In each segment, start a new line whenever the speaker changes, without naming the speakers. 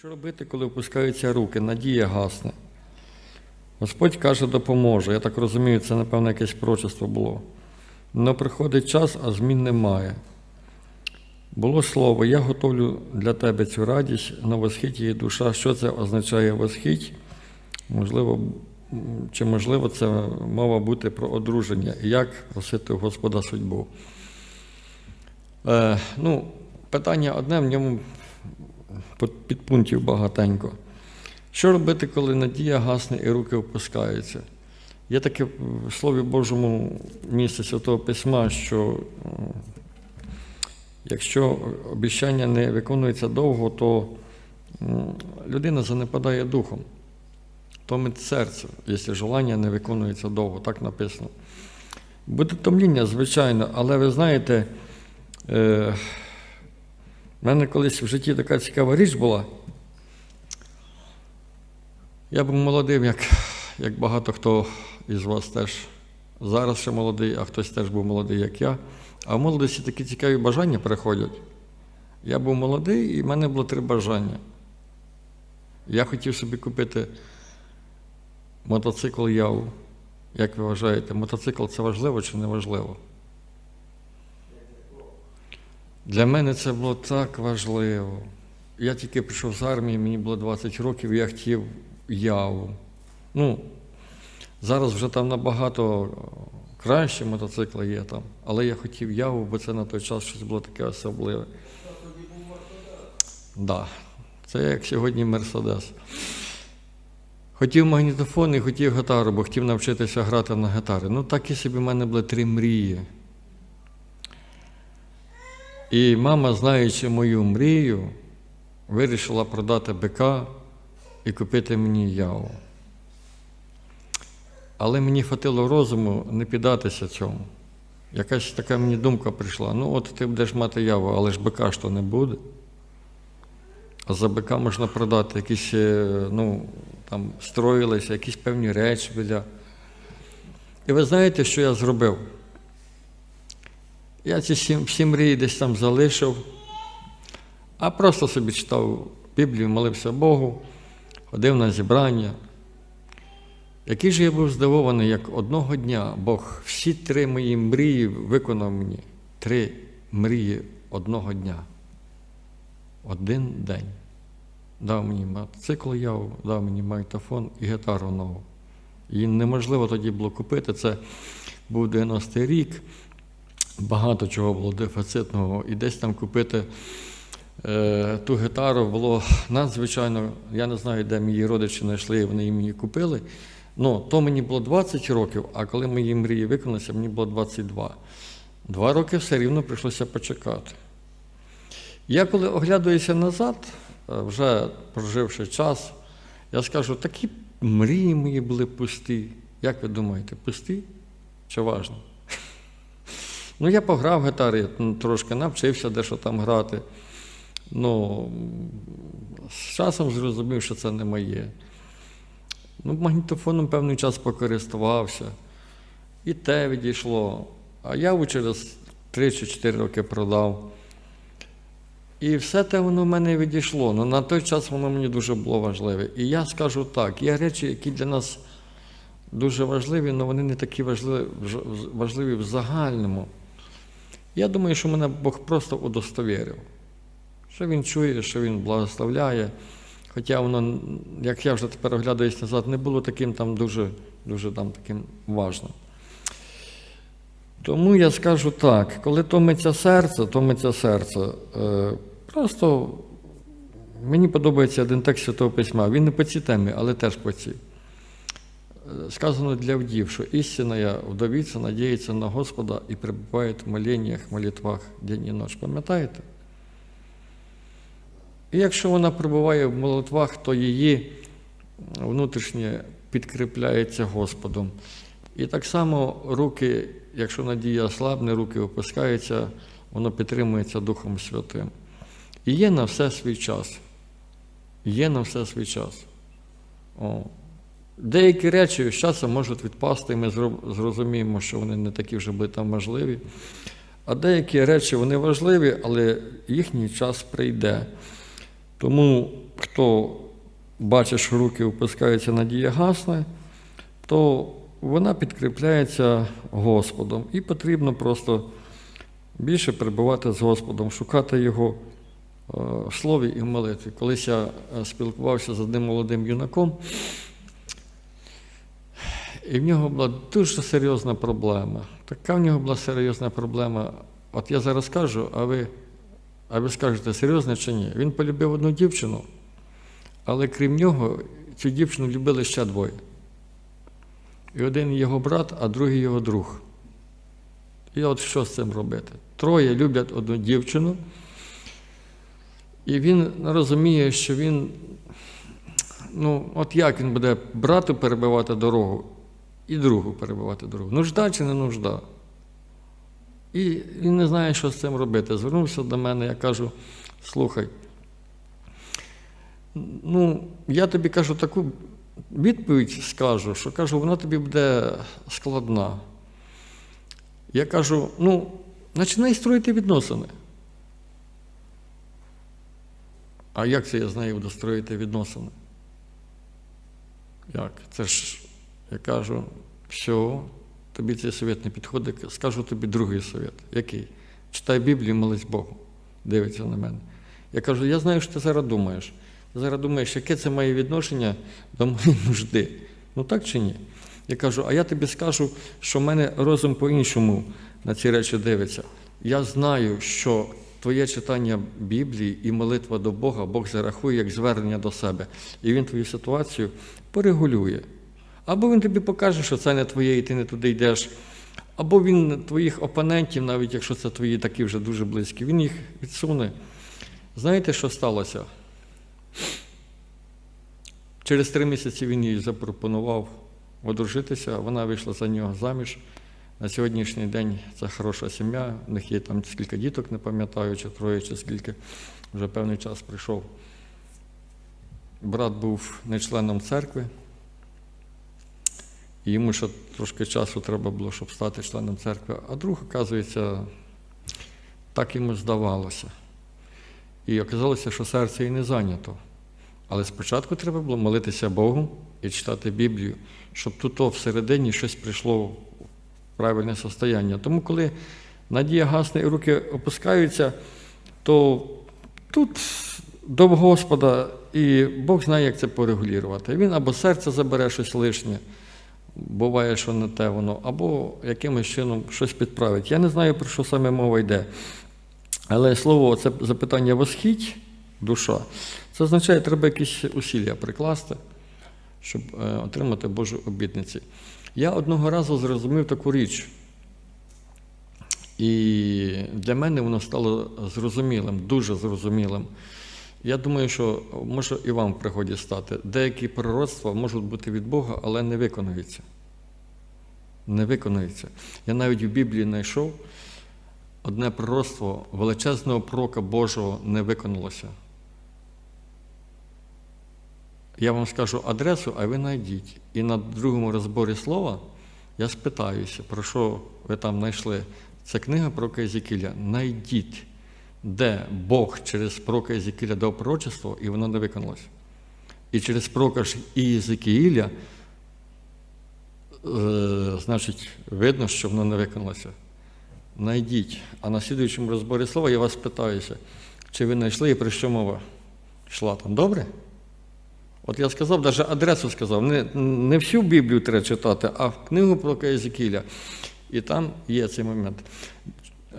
Що робити, коли опускаються руки? Надія гасне. Господь каже, допоможе. Я так розумію, це, напевно, якесь прочество було. Но приходить час, а змін немає. Було слово, я готовлю для тебе цю радість на восхиті є душа. Що це означає восхить? Можливо, чи можливо це мова бути про одруження і як просити у Господа судьбу? Е, ну, питання одне, в ньому підпунктів багатенько. Що робити, коли надія гасне і руки опускаються? Є таке в Слові Божому місце Святого Письма, що е, якщо обіцяння не виконується довго, то людина занепадає духом. Томить серце, якщо желання не виконується довго, так написано. Буде томління, звичайно, але ви знаєте, в мене колись в житті така цікава річ була. Я був молодим, як, як багато хто із вас теж зараз ще молодий, а хтось теж був молодий, як я. А в молодості такі цікаві бажання приходять. Я був молодий, і в мене було три бажання. Я хотів собі купити мотоцикл Яву. Як ви вважаєте, мотоцикл це важливо чи не важливо? Для мене це було так важливо. Я тільки прийшов з армії, мені було 20 років, я хотів яву. Ну, зараз вже там набагато кращі мотоцикли є там, але я хотів яву, бо це на той час щось було таке особливе. Да. Це як сьогодні Мерседес. Хотів магнітофон і хотів гітару, бо хотів навчитися грати на гітарі. Ну, такі собі в мене були три мрії. І мама, знаючи мою мрію, вирішила продати бика і купити мені яву. Але мені хватило розуму не піддатися цьому. Якась така мені думка прийшла: ну, от ти будеш мати яву, але ж бика ж то не буде. А за бика можна продати якісь, е, ну, там строїлися, якісь певні речі біля. І ви знаєте, що я зробив? Я ці всі, всі мрії десь там залишив, а просто собі читав Біблію, молився Богу, ходив на зібрання. Який же я був здивований, як одного дня Бог всі три мої мрії виконав мені. Три мрії одного дня. Один день. Дав мені мотоцикл яву, дав мені магнітофон і гітару нову. Її неможливо тоді було купити. Це був 90-й рік багато чого було дефіцитного, і десь там купити е, ту гітару було надзвичайно. Я не знаю, де мої родичі знайшли, вони її мені купили. Ну, то мені було 20 років, а коли мої мрії виконалися, мені було 22. Два роки все рівно прийшлося почекати. Я коли оглядаюся назад, е, вже проживши час, я скажу, такі мрії мої були пусті. Як ви думаєте, пусті чи важні? Ну, я пограв гітарі, ну, трошки навчився дещо там грати. Ну, з часом зрозумів, що це не моє. Ну, магнітофоном певний час покористувався. І те відійшло. А я через 3 чи 4 роки продав. І все те воно в мене відійшло. Ну, на той час воно мені дуже було важливе. І я скажу так: є речі, які для нас дуже важливі, але вони не такі важливі в загальному. Я думаю, що мене Бог просто удостовірив, що Він чує, що Він благословляє. Хоча воно, як я вже тепер оглядаюсь назад, не було таким там дуже, дуже там таким важним. Тому я скажу так, коли томиться серце, томиться серце. Е, просто мені подобається один текст Святого Письма. Він не по цій темі, але теж по цій. Сказано для вдів, що істинна вдовіця надіється на Господа і перебуває в моленнях, молитвах день і ніч. Пам'ятаєте? І якщо вона перебуває в молитвах, то її внутрішнє підкріпляється Господом. І так само руки, якщо надія слабне, руки опускаються, воно підтримується Духом Святим. І є на все свій час. Є на все свій час. О. Деякі речі з часом можуть відпасти, і ми зрозуміємо, що вони не такі вже були там важливі. А деякі речі вони важливі, але їхній час прийде. Тому, хто бачить, що руки опускаються, надія гасне, то вона підкріпляється Господом. І потрібно просто більше перебувати з Господом, шукати Його е, в слові і в молитві. Колись я е, спілкувався з одним молодим юнаком, і в нього була дуже серйозна проблема. Така в нього була серйозна проблема. От я зараз кажу, а ви, а ви скажете, серйозно чи ні? Він полюбив одну дівчину, але крім нього, цю дівчину любили ще двоє. І один його брат, а другий його друг. І от що з цим робити? Троє люблять одну дівчину, і він розуміє, що він, ну, от як він буде брату перебивати дорогу і другу перебивати дорогу. Нужда чи не нужда? І він не знає, що з цим робити. Звернувся до мене, я кажу: слухай, ну, я тобі кажу таку відповідь скажу, що кажу, вона тобі буде складна. Я кажу, ну, починай строїти відносини. А як це я з нею буду строїти відносини? Як? Це ж, я кажу, все, тобі цей совет не підходить, скажу тобі другий совет. Який? Читай Біблію, молись Богу. Дивиться на мене. Я кажу, я знаю, що ти зараз думаєш. Ти зараз думаєш, яке це має відношення до моєї нужди. Ну так чи ні? Я кажу, а я тобі скажу, що в мене розум по-іншому на ці речі дивиться. Я знаю, що твоє читання Біблії і молитва до Бога Бог зарахує як звернення до себе. І Він твою ситуацію порегулює. Або він тобі покаже, що це не твоє, і ти не туди йдеш. Або він твоїх опонентів, навіть якщо це твої такі вже дуже близькі, він їх відсуне. Знаєте, що сталося? Через три місяці він їй запропонував одружитися, вона вийшла за нього заміж. На сьогоднішній день це хороша сім'я, у них є там скільки діток, не пам'ятаю, чи троє, чи скільки, вже певний час прийшов. Брат був не членом церкви, і йому ще трошки часу треба було, щоб стати членом церкви, а друг, оказується, так йому здавалося. І оказалося, що серце і не зайнято. Але спочатку треба було молитися Богу і читати Біблію, щоб тут всередині щось прийшло в правильне состояння. Тому, коли надія гасне і руки опускаються, то тут до Господа, і Бог знає, як це порегулювати. Він або серце забере щось лишнє, буває, що не те воно, або якимось чином щось підправить. Я не знаю, про що саме мова йде. Але слово, це запитання восхідь, душа, це означає, треба якісь усілля прикласти, щоб е, отримати Божу обітниці. Я одного разу зрозумів таку річ. І для мене воно стало зрозумілим, дуже зрозумілим. Я думаю, що може і вам в пригоді стати. Деякі пророцтва можуть бути від Бога, але не виконуються. Не виконуються. Я навіть в Біблії знайшов одне пророцтво величезного пророка Божого не виконалося. Я вам скажу адресу, а ви знайдіть. І на другому розборі слова я спитаюся, про що ви там знайшли. Це книга про Езекіля. Найдіть, де Бог через пророка Езекіля дав пророчество, і воно не виконалося. І через пророка ж Єзекіїля, е, значить, видно, що воно не виконалося. Найдіть. А на слідуючому розборі слова я вас питаюся, чи ви знайшли і про що мова йшла там. Добре? От я сказав, навіть адресу сказав, не, не всю Біблію треба читати, а в книгу про Езекіля. І там є цей момент.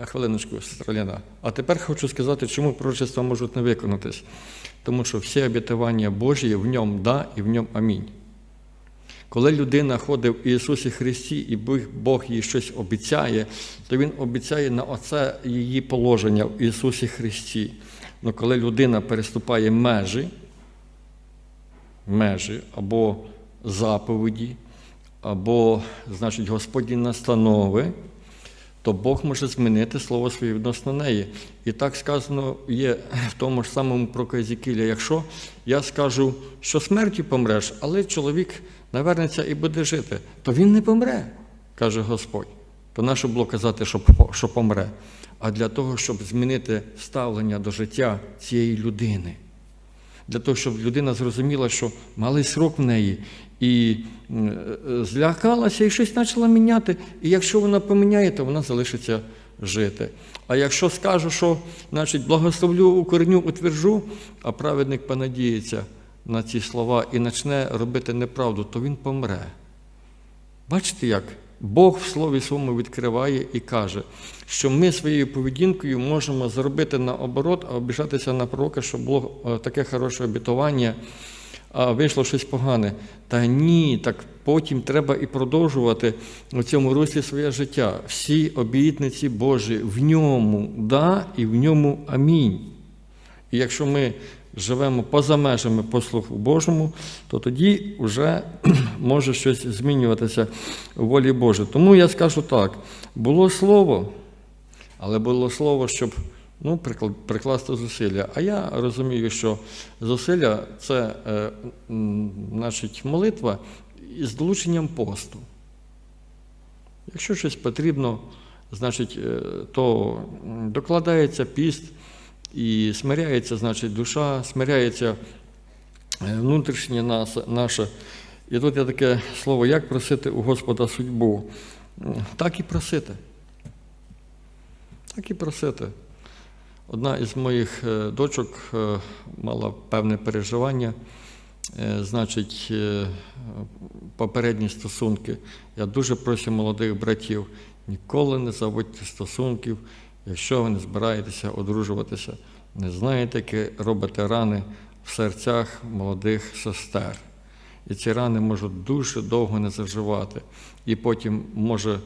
Хвилиночку, сестра Ліна. А тепер хочу сказати, чому пророчества можуть не виконатись. Тому що всі обітування Божі в ньому да і в ньому амінь. Коли людина ходить в Ісусі Христі і Бог їй щось обіцяє, то Він обіцяє на оце її положення в Ісусі Христі. Але коли людина переступає межі, межі або заповіді, або, значить, Господні настанови, то Бог може змінити слово своє відносно неї. І так сказано є в тому ж самому про Казікіля. Якщо я скажу, що смертю помреш, але чоловік навернеться і буде жити, то він не помре, каже Господь. То нащо було казати, що, що помре? А для того, щоб змінити ставлення до життя цієї людини. Для того, щоб людина зрозуміла, що малий срок в неї, і е, злякалася і щось почала міняти. І якщо вона поміняє, то вона залишиться жити. А якщо скажу, що значить, благословлю, укореню, утверджу, а праведник понадіється на ці слова і почне робити неправду, то він помре. Бачите, як Бог в слові своєму відкриває і каже, що ми своєю поведінкою можемо зробити наоборот, а обіжатися на пророка, щоб було е, таке хороше обітування, а вийшло щось погане. Та ні, так потім треба і продовжувати у цьому руслі своє життя. Всі обітниці Божі в ньому да і в ньому амінь. І якщо ми живемо поза межами послуху Божому, то тоді вже може щось змінюватися у волі Божій. Тому я скажу так: було слово, але було слово, щоб ну, прикласти зусилля. А я розумію, що зусилля це е, значить, молитва із долученням посту. Якщо щось потрібно, значить, е, то докладається піст і смиряється, значить, душа, смиряється е, внутрішнє наше. І тут є таке слово, як просити у Господа судьбу. Так і просити. Так і просити. Одна із моїх е, дочок е, мала певне переживання, значить, попередні стосунки. Я дуже прошу молодих братів, ніколи не заводьте стосунків, якщо ви не збираєтеся одружуватися. Не знаєте, які робите рани в серцях молодих сестер. І ці рани можуть дуже довго не заживати. І потім може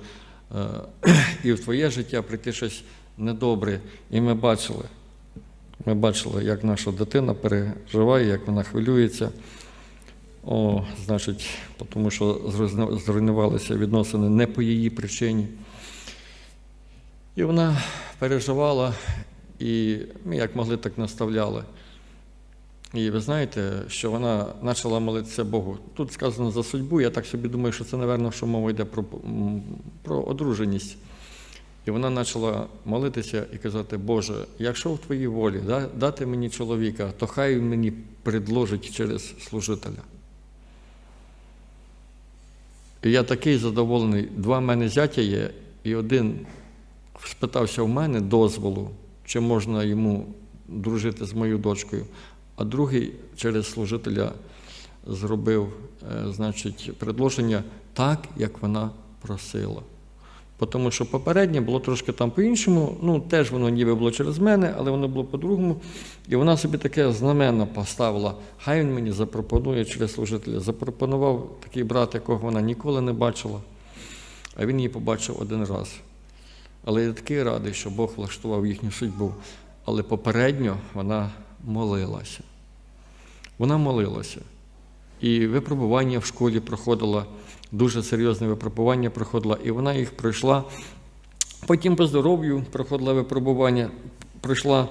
е, і в твоє життя прийти щось недобре. І ми бачили, ми бачили, як наша дитина переживає, як вона хвилюється. О, значить, тому що зруйнувалися відносини не по її причині. І вона переживала, і ми як могли, так наставляли. І ви знаєте, що вона почала молитися Богу. Тут сказано за судьбу, я так собі думаю, що це, напевно, що мова йде про, про одруженість. І вона почала молитися і казати, Боже, якщо в твоїй волі да, дати мені чоловіка, то хай мені предложить через служителя. І я такий задоволений. Два в мене зятя є, і один спитався в мене дозволу, чи можна йому дружити з моєю дочкою, а другий через служителя зробив, е, значить, предложення так, як вона просила. Тому що попереднє було трошки там по-іншому, ну теж воно ніби було через мене, але воно було по-другому. І вона собі таке знаменно поставила. Хай він мені запропонує через служителя. Запропонував такий брат, якого вона ніколи не бачила, а він її побачив один раз. Але я такий радий, що Бог влаштував їхню судьбу. Але попередньо вона молилася. Вона молилася. І випробування в школі проходила, дуже серйозне випробування проходила, і вона їх пройшла. Потім по здоров'ю проходила випробування, пройшла.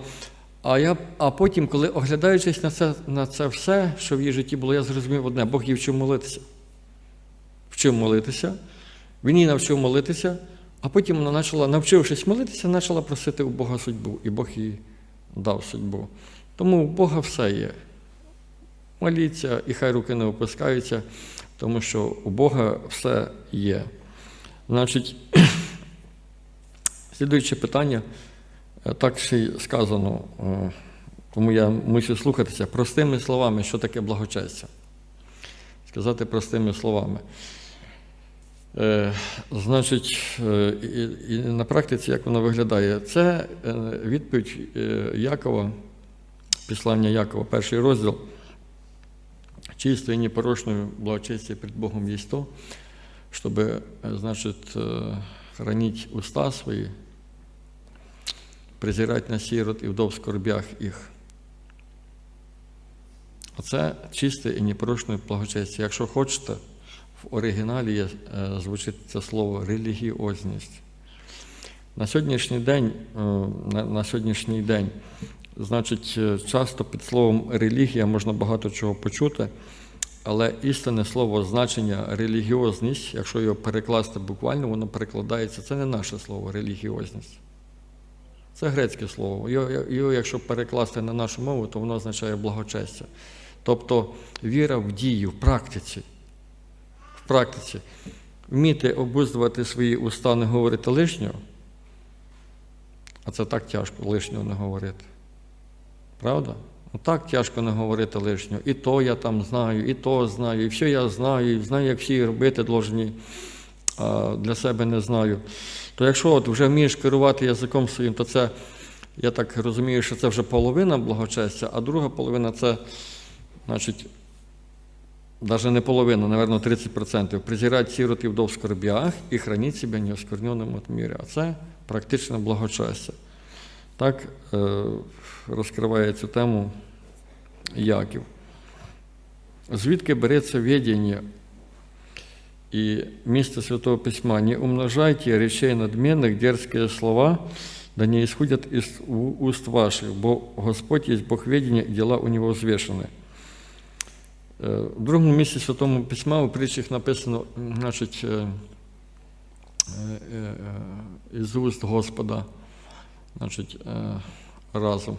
А, я, а потім, коли оглядаючись на це, на це все, що в її житті було, я зрозумів одне, Бог її вчив молитися. Вчив молитися, він її навчив молитися, а потім вона почала, навчившись молитися, почала просити у Бога судьбу, і Бог їй дав судьбу. Тому у Бога все є. Моліться, і хай руки не опускаються, тому що у Бога все є. Значить, слідуюче питання, е, так ще й сказано, е, тому я мушу слухатися простими словами, що таке благочестя. Сказати простими словами. Е, Значить, е, і, і на практиці, як воно виглядає, це е, відповідь е, Якова, післання Якова, перший розділ. Чисто и непорочную благочестие пред Богом есть то, чтобы, э, значит, э, хранить уста свои, презирать на сирот і вдов в скорбях їх. Оце чисте і непорочне благочестя. Якщо хочете, в оригіналі е, звучить це слово релігіозність. На сьогоднішній день, е, на, сьогоднішній день, значить, е, часто під словом релігія можна багато чого почути, але істинне слово значення релігіозність, якщо його перекласти буквально, воно перекладається, це не наше слово релігіозність. Це грецьке слово. Його, якщо перекласти на нашу мову, то воно означає благочестя. Тобто віра в дію, в практиці. Практиці. Вміти обуздувати свої уста, не говорити лишнього, а це так тяжко лишнього не говорити. Правда? Ну, так тяжко не говорити лишнього. І то я там знаю, і то знаю, і все я знаю, і знаю, як всі робити должні, а для себе не знаю. То якщо от вже вмієш керувати язиком своїм, то це, я так розумію, що це вже половина благочестя, а друга половина це, значить, навіть не половина, напевно, 30%. Презирать сирот і вдов в скорбях і храніть себе неоскверненим от мірі. А це практичне благочестя. Так е, розкриває цю тему Яків. Звідки береться відіння і місце Святого Письма? Не умножайте речей надменных, дерзкие слова, да не исходят из уст ваших, бо Господь есть Бог ведения, и дела у Него взвешены. Е, В другому місці Святому Письма у притчах написано, значить, е, е, із уст Господа, значить, разом.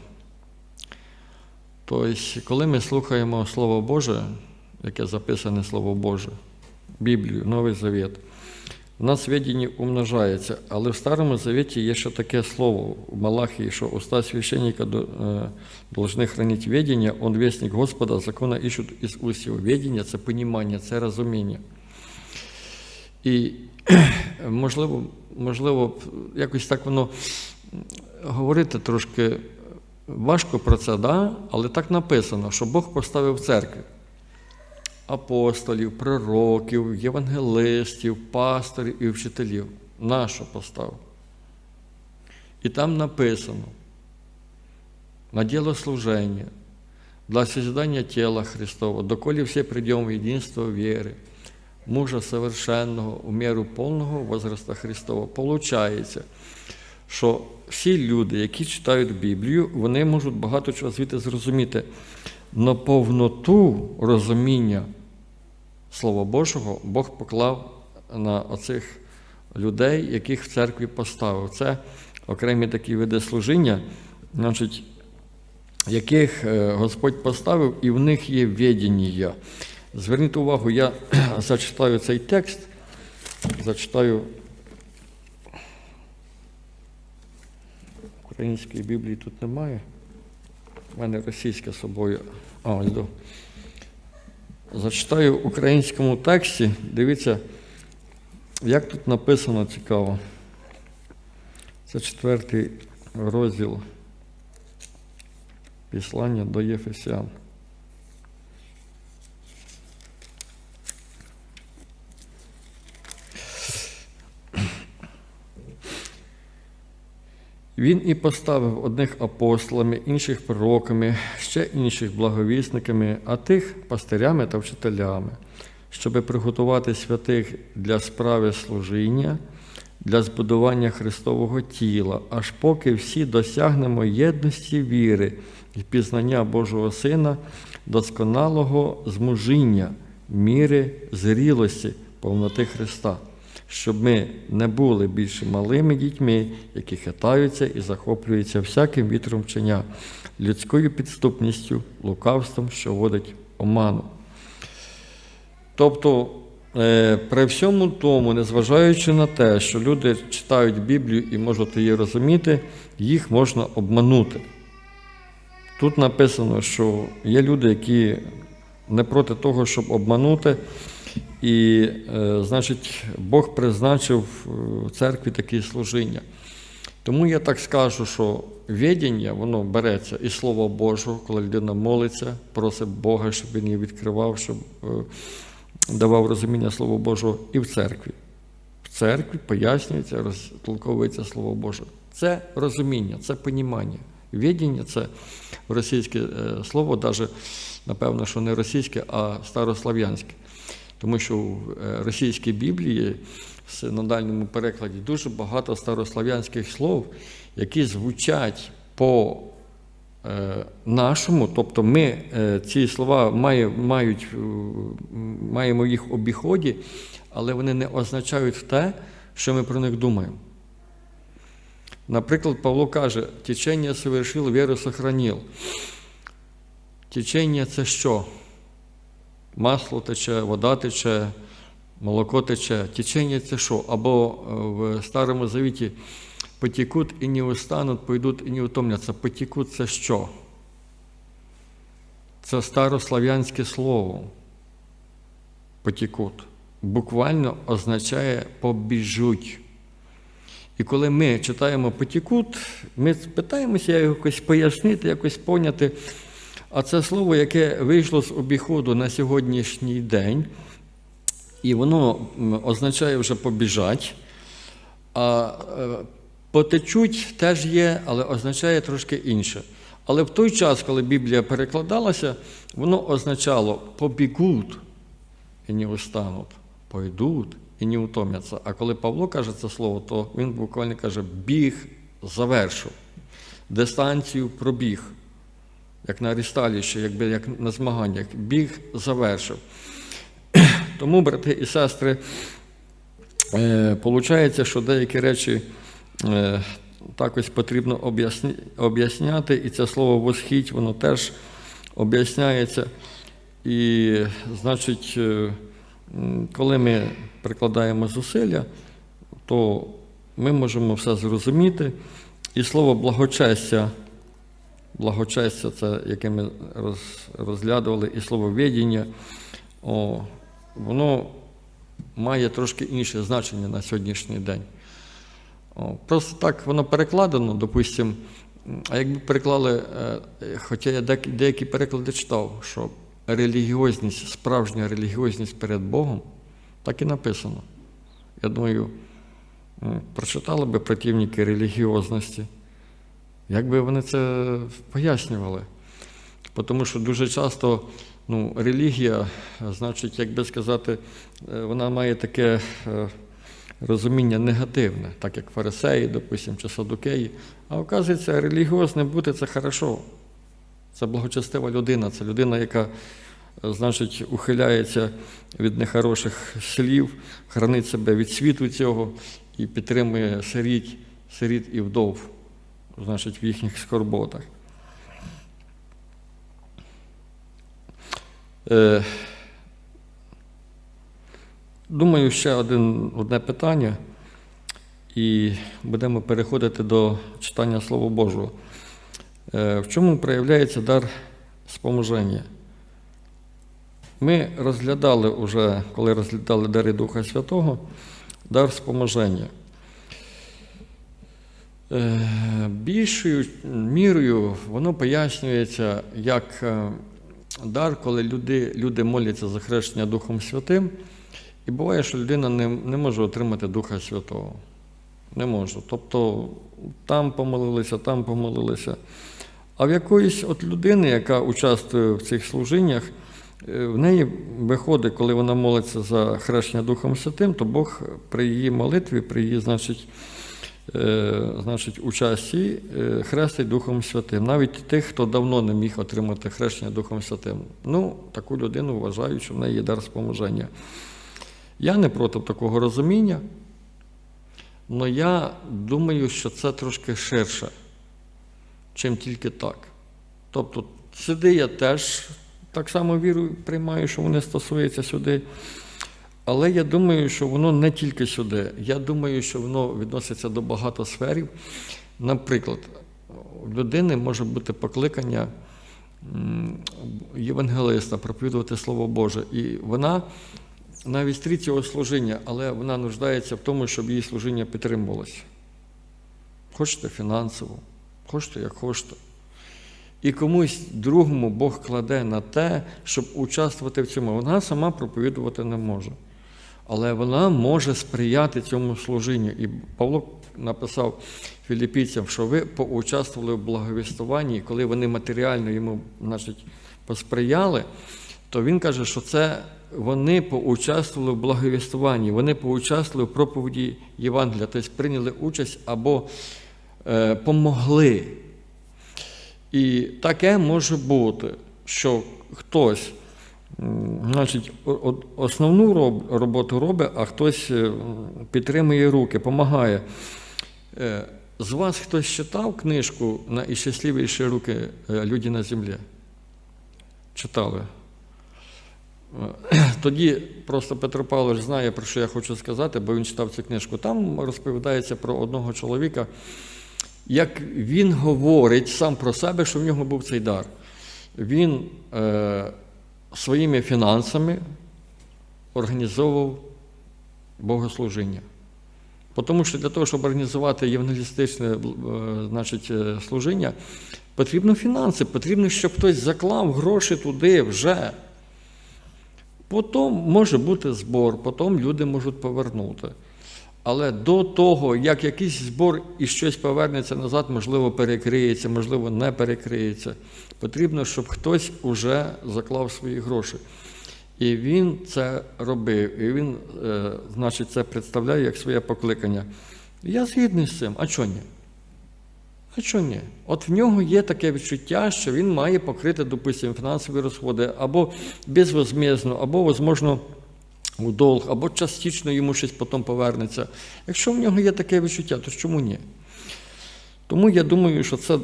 Тобто, коли ми слухаємо Слово Боже, яке записане Слово Боже, Біблію, Новий Завіт, у нас відіння умножається, але в Старому Завіті є ще таке слово в Малахії, що уста священника до- е, должны хранить он вестник Господа, закона ищут із уст його. Ведення – це понімання, це розуміння. І можливо, можливо, якось так воно говорити трошки важко про це, да? але так написано, що Бог поставив в церкві апостолів, пророків, євангелистів, пасторів і вчителів. Нащо поставив? І там написано на діло служення, для созидания тела Христова, доколе все придем в единство веры, мужа совершенного, у меру повного возраста Христова. Получається, що всі люди, які читають Біблію, вони можуть багато чого звідти зрозуміти. Но повноту розуміння Слова Божого Бог поклав на оцих людей, яких в церкві поставив. Це окремі такі види служіння, значить, яких е, Господь поставив, і в них є відіння. Зверніть увагу, я зачитаю цей текст, зачитаю української Біблії тут немає. У мене російська з собою. А, ось до. Зачитаю в українському тексті. Дивіться, як тут написано цікаво. Це четвертий розділ післання до Єфесян. Він і поставив одних апостолами, інших пророками, ще інших благовісниками, а тих пастирями та вчителями, щоби приготувати святих для справи служіння, для збудування Христового тіла, аж поки всі досягнемо єдності віри і пізнання Божого Сина, досконалого змужіння, міри зрілості, повноти Христа щоб ми не були більше малими дітьми, які хитаються і захоплюються всяким вітром вчення, людською підступністю, лукавством, що водить оману. Тобто, е, при всьому тому, незважаючи на те, що люди читають Біблію і можуть її розуміти, їх можна обманути. Тут написано, що є люди, які не проти того, щоб обманути. І, е, значить, Бог призначив в церкві такі служіння. Тому я так скажу, що відіння, воно береться із Слова Божого, коли людина молиться, просить Бога, щоб він її відкривав, щоб е, давав розуміння Слова Божого і в церкві. В церкві пояснюється, розтолковується Слово Боже. Це розуміння, це понімання. Відіння це російське е, слово, навіть, напевно, що не російське, а старослав'янське. Тому що в е, російській Біблії в синодальному перекладі дуже багато старослав'янських слов, які звучать по е, нашому, тобто ми е, ці слова мають, е, маємо їх в обіході, але вони не означають те, що ми про них думаємо. Наприклад, Павло каже, течення совершил, віру сохранил. Течення це що? Масло тече, вода тече, молоко тече. Течення це що? Або е, в Старому Завіті потікуть і не устануть, пойдуть і не утомляться. Потікуть це що? Це старослав'янське слово. Потікуть. Буквально означає побіжуть. І коли ми читаємо потікут, ми питаємося якось пояснити, якось поняти. А це слово, яке вийшло з обіходу на сьогоднішній день, і воно означає вже побіжать. А е, потечуть теж є, але означає трошки інше. Але в той час, коли Біблія перекладалася, воно означало побігуть і не устануть, пойдуть і не утомляться. А коли Павло каже це слово, то він буквально каже: біг завершив, дистанцію пробіг, як на арісталіші, якби як на змаганнях, біг завершив. Тому, брати і сестри, е, получається, що деякі речі е, так ось потрібно об'ясняти, і це слово восхідь, воно теж об'ясняється. І, значить, е, коли ми прикладаємо зусилля, то ми можемо все зрозуміти. І слово благочестя, благочестя, це яке ми розглядували, і слово «відіння», воно має трошки інше значення на сьогоднішній день. Просто так воно перекладено, допустимо, а якби переклали, е, хоча я деякі переклади читав, що релігіозність, справжня релігіозність перед Богом, так і написано. Я думаю, прочитали би противники релігіозності, як би вони це пояснювали. Тому що дуже часто ну, релігія, значить, як би сказати, е, вона має таке е, розуміння негативне, так як фарисеї, допустим, чи садукеї. А оказується, релігіозне бути це хорошо. Це благочестива людина, це людина, яка, е, значить, ухиляється від нехороших слів, хранить себе від світу цього і підтримує сиріт, сиріт і вдов, значить, в їхніх скорботах. Думаю, ще один, одне питання, і будемо переходити до читання Слова Божого. Е, В чому проявляється дар споможення? Ми розглядали уже, коли розглядали дари Духа Святого, дар споможення. Е, Більшою мірою воно пояснюється як е, дар, коли люди, люди моляться за хрещення Духом Святим, і буває, що людина не, не може отримати Духа Святого. Не може. Тобто там помолилися, там помолилися. А в якоїсь от людини, яка участвує в цих служіннях, е, в неї виходить, коли вона молиться за хрещення Духом Святим, то Бог при її молитві, при її, значить, значить, участі е, хрестить Духом Святим. Навіть тих, хто давно не міг отримати хрещення Духом Святим. Ну, таку людину вважають, що в неї є дар споможення. Я не проти такого розуміння, але я думаю, що це трошки ширше, чим тільки так. Тобто, сюди я теж так само вірю, приймаю, що вони стосуються сюди. Але я думаю, що воно не тільки сюди. Я думаю, що воно відноситься до багато сферів. Наприклад, у людини може бути покликання євангелиста проповідувати Слово Боже. І вона на вістрі цього служіння, але вона нуждається в тому, щоб її служіння підтримувалося. Хочете фінансово, хочете як хочете. І комусь другому Бог кладе на те, щоб участвувати в цьому. Вона сама проповідувати не може. Але вона може сприяти цьому служінню. І Павло написав філіппійцям, що ви поучаствували в благовістуванні, і коли вони матеріально йому значить, посприяли, то він каже, що це вони поучаствували в благовістуванні, вони поучаствували в проповіді Євангелія, тобто прийняли участь або е, помогли. І таке може бути, що хтось значить, основну роботу робить, а хтось е, підтримує руки, допомагає. Е, з вас хтось читав книжку на і щасливіші руки е, люди на землі? Читали. Тоді просто Петро Павлович знає, про що я хочу сказати, бо він читав цю книжку. Там розповідається про одного чоловіка, як він говорить сам про себе, що в нього був цей дар. Він своїми фінансами організовував богослужіння. Тому що для того, щоб організувати євангелістичне е, значить, е, служіння, потрібно фінанси, потрібно, щоб хтось заклав гроші туди вже. Потім може бути збор, потім люди можуть повернути. Але до того, як якийсь збор і щось повернеться назад, можливо, перекриється, можливо, не перекриється, потрібно, щоб хтось уже заклав свої гроші. І він це робив, і він, е, значить, це представляє як своє покликання. Я згідний з цим, а чого ні? А чого ні? От в нього є таке відчуття, що він має покрити, допустимо, фінансові розходи або безвозмізно, або, можливо, у долг, або частично йому щось потім повернеться. Якщо в нього є таке відчуття, то чому ні? Тому я думаю, що це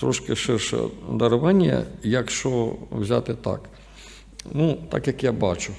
трошки ширше дарування, якщо взяти так. Ну, так як я бачу.